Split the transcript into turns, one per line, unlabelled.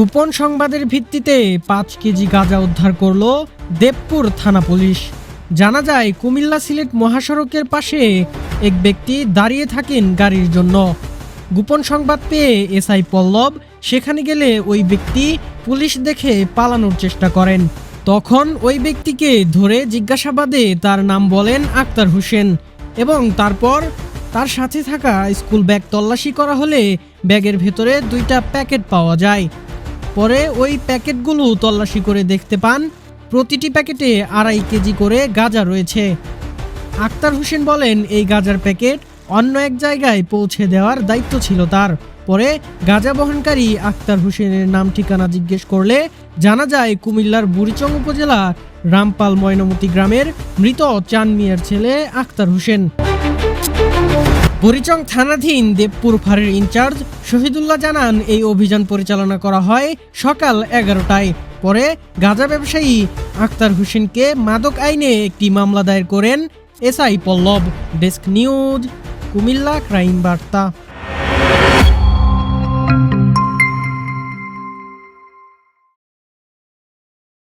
গোপন সংবাদের ভিত্তিতে পাঁচ কেজি গাঁজা উদ্ধার করল দেবপুর থানা পুলিশ। জানা যায়, কুমিল্লা সিলেট মহাসড়কের পাশে এক ব্যক্তি দাঁড়িয়ে থাকেন গাড়ির জন্য। গোপন সংবাদ পেয়ে এসআই পল্লব সেখানে গেলে ওই ব্যক্তি পুলিশ দেখে পালানোর চেষ্টা করেন। তখন ওই ব্যক্তিকে ধরে জিজ্ঞাসাবাদে তার নাম বলেন আক্তার হোসেন এবং তারপর তার সাথে থাকা স্কুল ব্যাগ তল্লাশি করা হলে ব্যাগের ভেতরে দুইটা প্যাকেট পাওয়া যায়। পরে ওই প্যাকেটগুলো তল্লাশি করে দেখতে পান। প্রতিটি প্যাকেটে আড়াই কেজি করে গাঁজা রয়েছে। আক্তার হোসেন বলেন, এই গাঁজার প্যাকেট অন্য এক জায়গায় পৌঁছে দেওয়ার দায়িত্ব ছিল তার। পরে গাঁজা বহনকারী আক্তার হোসেনের নাম ঠিকানা জিজ্ঞেস করলে জানা যায়, কুমিল্লার বুড়িচং উপজেলা রামপাল ময়নমতি গ্রামের মৃত চান মিয়ার ছেলে আক্তার হোসেন। বুড়িচং থানাধীন দেবপুর ফাঁড়ির ইনচার্জ শহীদুল্লাহ জানান, এই অভিযান পরিচালনা করা হয় সকাল এগারোটায়। পরে গাঁজা ব্যবসায়ী আক্তার হোসেনকে মাদক আইনে একটি মামলা দায়ের করেন SI Pallab. Desk news, Comilla, crime বার্তা।